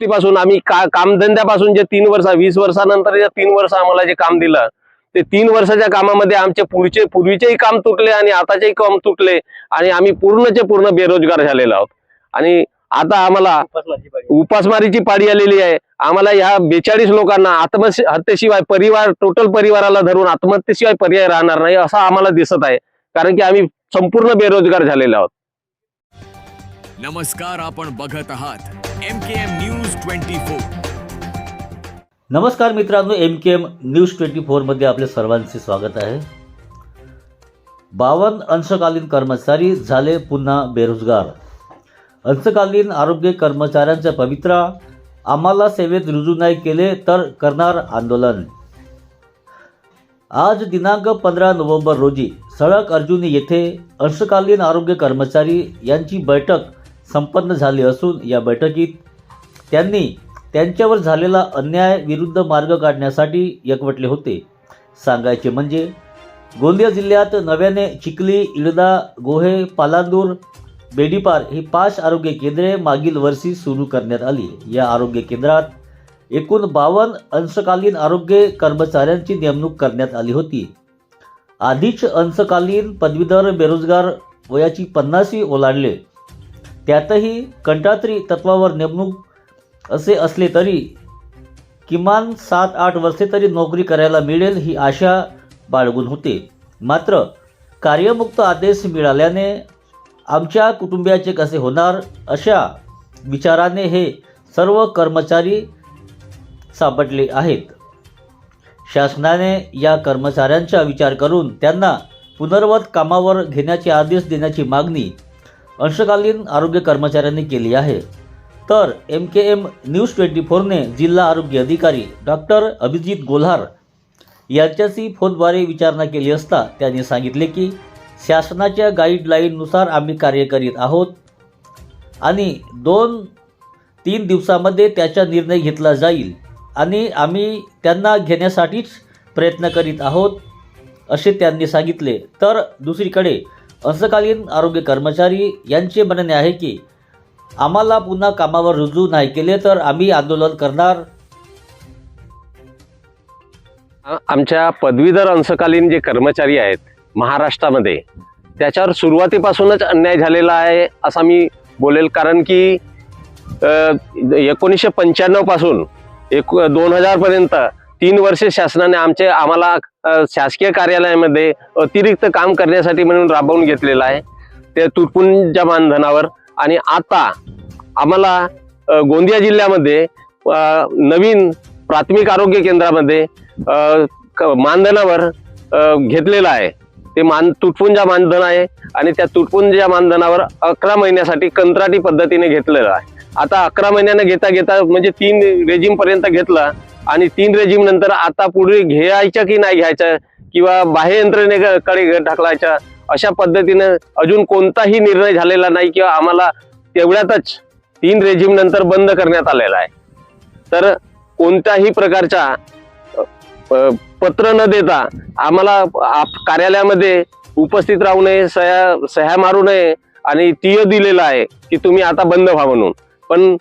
पासून आम्ही का कामधंद्यापासून जे तीन वर्ष वीस वर्षानंतर जे तीन वर्ष आम्हाला जे काम दिलं ते तीन वर्षाच्या कामामध्ये आमचे पुढचे पूर्वीचेही काम तुटले आणि आताचेही काम तुटले आणि आम्ही पूर्णचे पूर्ण बेरोजगार झालेलो आहोत. आणि आता आम्हाला उपासमारीची पाडी आलेली आहे. आम्हाला या बेचाळीस लोकांना आत्महत्येशिवाय परिवार टोटल परिवाराला धरून आत्महत्येशिवाय पर्याय राहणार नाही असं आम्हाला दिसत आहे. कारण की आम्ही संपूर्ण बेरोजगार झालेलो आहोत. नमस्कार आपण बघत आहात M K M news twenty four. नमस्कार मित्रांनो M K M news twenty फोरमध्ये आपले सर्वांचे स्वागत आहे. बावन्न अंशकालीन कर्मचारी झाले पुन्हा बेरोजगार. अंशकालीन आरोग्य कर्मचाऱ्यांचा पवित्रा आम्हाला सेवेत रुजू नाही केले तर करणार आंदोलन. आज दिनांक पंधरा नोव्हेंबर रोजी सळक अर्जुनी येथे अंशकालीन आरोग्य कर्मचारी यांची बैठक संपन्न झाली असून या बैठकीत त्यांनी त्यांच्यावर झालेला अन्याय विरुद्ध मार्ग काढण्यासाठी एकवटले होते. सांगायचे म्हणजे गोंदिया जिल्ह्यात नव्याने चिखली इडदा गोहे पालांदूर बेडीपार ही पाच आरोग्य केंद्रे मागील वर्षी सुरू करण्यात आली. या आरोग्य केंद्रात एकूण बावन्न अंशकालीन आरोग्य कर्मचाऱ्यांची नेमणूक करण्यात आली होती. आधीच अंशकालीन पदवीधर बेरोजगार वयाची पन्नासी ओलांडले. त्यातही कंटात्री तत्वावर नेमणूक असे असले तरी किमान सात आठ वर्षे तरी नोकरी करायला मिळेल ही आशा बाळगून होते. मात्र कार्यमुक्त आदेश मिळाल्याने आमच्या कुटुंबियाचे कसे होणार अशा विचाराने हे सर्व कर्मचारी सापडले आहेत. शासनाने या कर्मचाऱ्यांचा विचार करून त्यांना पुनर्वत कामावर घेण्याचे आदेश देण्याची मागणी अंशकालीन आरोग्य कर्मचाऱ्यांनी केली आहे. तर M K M news twenty फोरने जिल्हा आरोग्य अधिकारी डॉक्टर अभिजित गोल्हार यांच्याशी फोनद्वारे विचारणा केली असता त्यांनी सांगितले की शासनाच्या गाईडलाईननुसार आम्ही कार्य करीत आहोत आणि दोन तीन दिवसामध्ये त्याचा निर्णय घेतला जाईल आणि आम्ही त्यांना घेण्यासाठीच प्रयत्न करीत आहोत असे त्यांनी सांगितले. तर दुसरीकडे अंशकालीन आरोग्य कर्मचारी यांचे म्हणणे आहे की आम्हाला पुन्हा कामावर रुजू नाही केले तर आम्ही आंदोलन करणार. आमच्या पदवीधर अंशकालीन जे कर्मचारी आहेत महाराष्ट्रामध्ये त्याच्यावर सुरुवातीपासूनच अन्याय झालेला आहे असा मी बोलेल. कारण की एकोणीसशे पंच्याण्णवपासून एक दोन हजार पर्यंत तीन वर्षे शासनाने आमचे आम्हाला शासकीय कार्यालयामध्ये अतिरिक्त काम करण्यासाठी म्हणून राबवून घेतलेलं आहे. ते तुटपुंच्या मानधनावर आणि आता आम्हाला गोंदिया जिल्ह्यामध्ये नवीन प्राथमिक आरोग्य केंद्रामध्ये क- मानधनावर घेतलेलं आहे. ते मान तुटपुंजा मानधन आहे आणि त्या तुटपुंजा मानधनावर अकरा महिन्यासाठी कंत्राटी पद्धतीने घेतलेलं आहे. आता अकरा महिन्यानं घेता घेता म्हणजे तीन रेजिम पर्यंत घेतला आणि तीन रेजिम नंतर आता पुढे घ्यायचं की नाही घ्यायचं किंवा बाह्य यंत्रणेकडे ढकलायच्या अशा पद्धतीनं अजून कोणताही निर्णय झालेला नाही किंवा आम्हाला तेवढ्यातच तीन रेजिम नंतर बंद करण्यात आलेला आहे. तर कोणत्याही प्रकारच्या पत्र न देता आम्हाला आप- कार्यालयामध्ये उपस्थित राहू नये सह्या सह्या मारू नये आणि तीय दिलेला आहे की तुम्ही आता बंद व्हा म्हणून. पण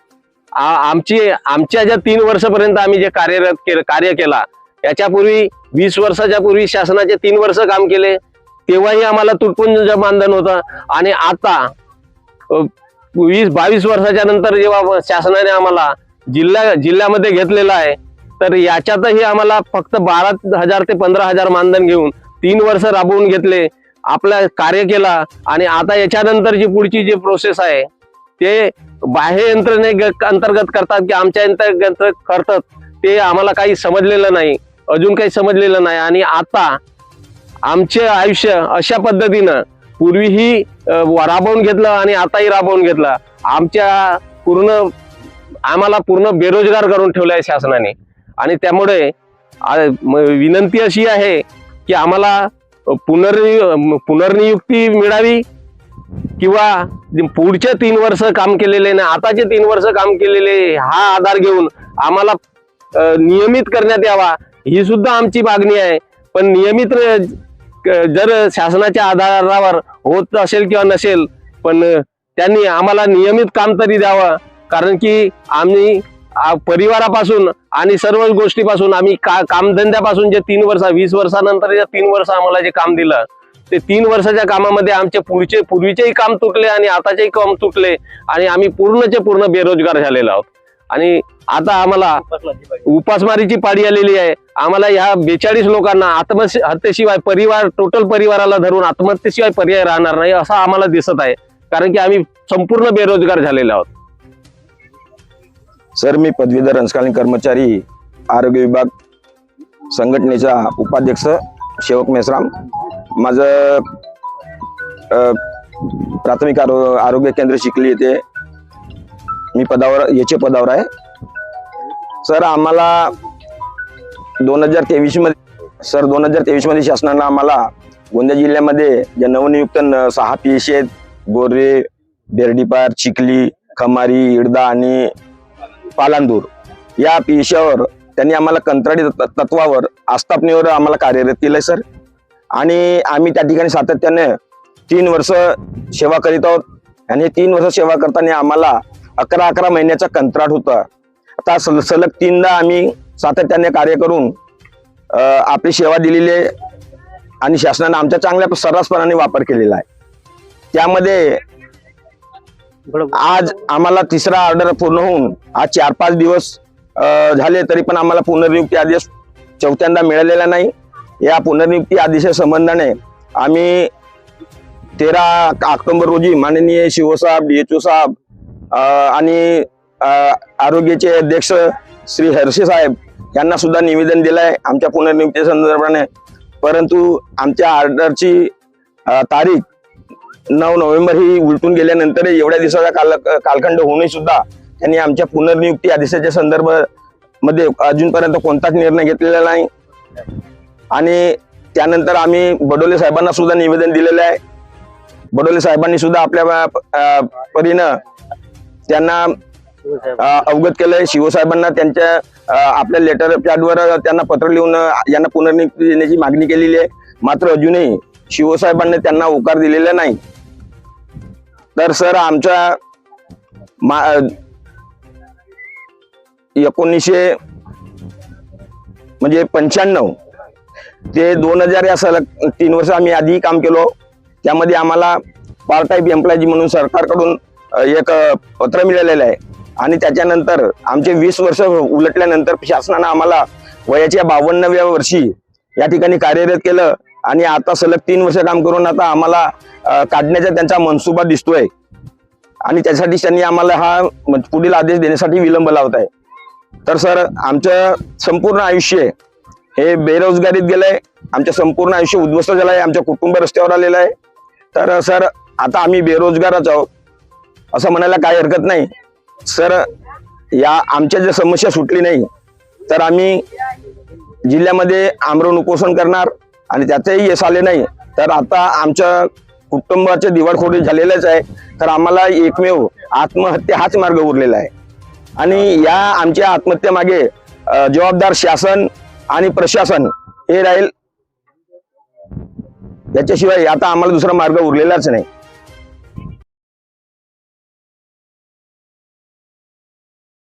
आमची आमच्या ज्या तीन वर्षापर्यंत आम्ही जे कार्यरत के कार्य केला याच्यापूर्वी वीस वर्षाच्या पूर्वी शासनाचे तीन वर्ष काम केले. तेव्हाही आम्हाला तुटपुंज मानधन होतं. आणि आता वीस बावीस वर्षाच्या नंतर जेव्हा शासनाने आम्हाला जिल्हा जिल्ह्यामध्ये घेतलेला आहे तर याच्यातही आम्हाला फक्त बारा हजार ते पंधरा हजार मानधन घेऊन तीन वर्ष राबवून घेतले आपला कार्य केला. आणि आता याच्यानंतर जी पुढची जी प्रोसेस आहे ते बाह्य यंत्रणे ग- अंतर्गत करतात की आमच्या अंतर्गत करतात ते आम्हाला काही समजलेलं नाही. अजून काही समजलेलं नाही. आणि आता आमचे आयुष्य अशा पद्धतीनं पूर्वीही राबवून घेतलं आणि आताही राबवून घेतलं. आमच्या पूर्ण आम्हाला पूर्ण बेरोजगार करून ठेवलं आहे शासनाने. आणि त्यामुळे विनंती अशी आहे की आम्हाला पुनर्नि पुनर्नियुक्ती मिळावी किंवा पुढचे तीन वर्ष काम केलेले ना आताचे तीन वर्ष काम केलेले हा आधार घेऊन आम्हाला नियमित करण्यात यावा ही सुद्धा आमची मागणी आहे. पण नियमित जर शासनाच्या आधारावर होत असेल किंवा नसेल पण त्यांनी आम्हाला नियमित काम तरी द्यावं. कारण की आम्ही परिवारापासून आणि सर्व गोष्टीपासून आम्ही का कामधंद्यापासून जे तीन वर्ष वीस वर्षानंतर जे तीन वर्ष आम्हाला जे काम दिलं ते तीन वर्षाच्या कामामध्ये आमचे पुढचे पूर्वीचेही काम तुटले आणि आताचेही काम तुटले आणि आम्ही पूर्णचे पूर्ण बेरोजगार झालेलो आहोत. आणि आता आम्हाला उपासमारीची पाळी आलेली आहे. आम्हाला ह्या बेचाळीस लोकांना आत्महत्येशिवाय परिवार टोटल परिवाराला धरून आत्महत्येशिवाय पर्याय राहणार नाही असं आम्हाला दिसत आहे. कारण की आम्ही संपूर्ण बेरोजगार झालेलो आहोत. सर मी पदवीधर अंशकालीन कर्मचारी आरोग्य विभाग संघटनेचा उपाध्यक्ष शेवक मेसराम माझं प्राथमिक आरो आरोग्य केंद्र शिकली येते मी पदावर याचे पदावर आहे. सर आम्हाला दोन हजार तेवीसमध्ये सर दोन हजार तेवीसमध्ये शासनानं आम्हाला गोंदिया जिल्ह्यामध्ये ज्या नवनियुक्त सहा पी एस आहेत गोरे बेर्डीपार चिखली खमारी इडदा आणि पालांदूर या पेशावर त्यांनी आम्हाला कंत्राटी तत्वावर आस्थापनेवर आम्हाला कार्यरत केलंय सर. आणि आम्ही त्या ठिकाणी सातत्याने तीन वर्ष सेवा करीत आहोत. आणि तीन वर्ष सेवा करताना आम्हाला अकरा अकरा महिन्याचा कंत्राट होता. आता सल सलग तीनदा आम्ही सातत्याने कार्य करून आपली सेवा दिलेली आहे आणि शासनाने आमच्या चांगल्या सर्रासपणाने वापर केलेला आहे. त्यामध्ये आज आम्हाला तिसरा ऑर्डर पूर्ण होऊन आज चार पाच दिवस झाले तरी पण आम्हाला पुनर्नियुक्ती आदेश चौथ्यांदा मिळालेला नाही. या पुनर्नियुक्ती आदेशा संबंधाने आम्ही तेरा ऑक्टोंबर रोजी माननीय शिवसाहेब ओ साहेब आणि आरोग्याचे अध्यक्ष श्री हर्षे साहेब यांना सुद्धा निवेदन दिलं आहे आमच्या पुनर्नियुक्ती संदर्भाने. परंतु आमच्या ऑर्डरची तारीख नऊ नोव्हेंबर ही उलटून गेल्यानंतर एवढ्या दिवसाचा काल कालखंड होऊनही सुद्धा त्यांनी आमच्या पुनर्नियुक्ती आदेशाच्या संदर्भामध्ये अजूनपर्यंत कोणताच निर्णय घेतलेला नाही. आणि त्यानंतर आम्ही बडोले साहेबांना सुद्धा निवेदन दिलेलं आहे. बडोले साहेबांनी सुद्धा आपल्या परीनं त्यांना अवगत केलंय. शिवसाहेबांना त्यांच्या आपल्या लेटर पॅडवर त्यांना पत्र लिहून यांना पुनर्नियुक्ती देण्याची मागणी केलेली आहे. मात्र अजूनही शिवसाहेबांनी त्यांना होकार दिलेला नाही. तर सर आमच्या मा एकोणीसशे म्हणजे पंच्याण्णव ते दोन हजार या सलग तीन वर्ष आम्ही आधी काम केलो. त्यामध्ये आम्हाला पार्ट टाईप एम्प्लॉयजी म्हणून सरकारकडून एक पत्र मिळालेलं आहे. आणि त्याच्यानंतर आमचे वीस वर्ष उलटल्यानंतर शासनानं आम्हाला वयाच्या बावन्नव्या वर्षी या ठिकाणी कार्यरत केलं. आणि आता सलग तीन वर्ष काम करून आता आम्हाला काढण्याचा त्यांचा मनसुबा दिसतोय. आणि त्यासाठी त्यांनी आम्हाला हा म- पुढील आदेश देण्यासाठी विलंब लावत आहे. तर सर आमचं संपूर्ण आयुष्य हे बेरोजगारीत गेलंय. आमचं संपूर्ण आयुष्य उद्ध्वस्त झालं आहे आमचं कुटुंब रस्त्यावर आलेलं आहे. तर सर आता आम्ही बेरोजगारच आहोत. असं म्हणायला काही हरकत नाही. सर या आमच्या जर समस्या सुटली नाही तर आम्ही जिल्ह्यामध्ये आमरण उपोषण करणार आणि त्याचंही यश आले नाही. तर आता आमच्या कुटुंबाचे दिवाळखोरी झालेलंच आहे. तर आम्हाला एकमेव आत्महत्या हाच मार्ग उरलेला आहे. आणि या आमच्या आत्महत्येमागे जबाबदार शासन आणि प्रशासन हे राहील. याच्याशिवाय आता आम्हाला दुसरा मार्ग उरलेलाच नाही.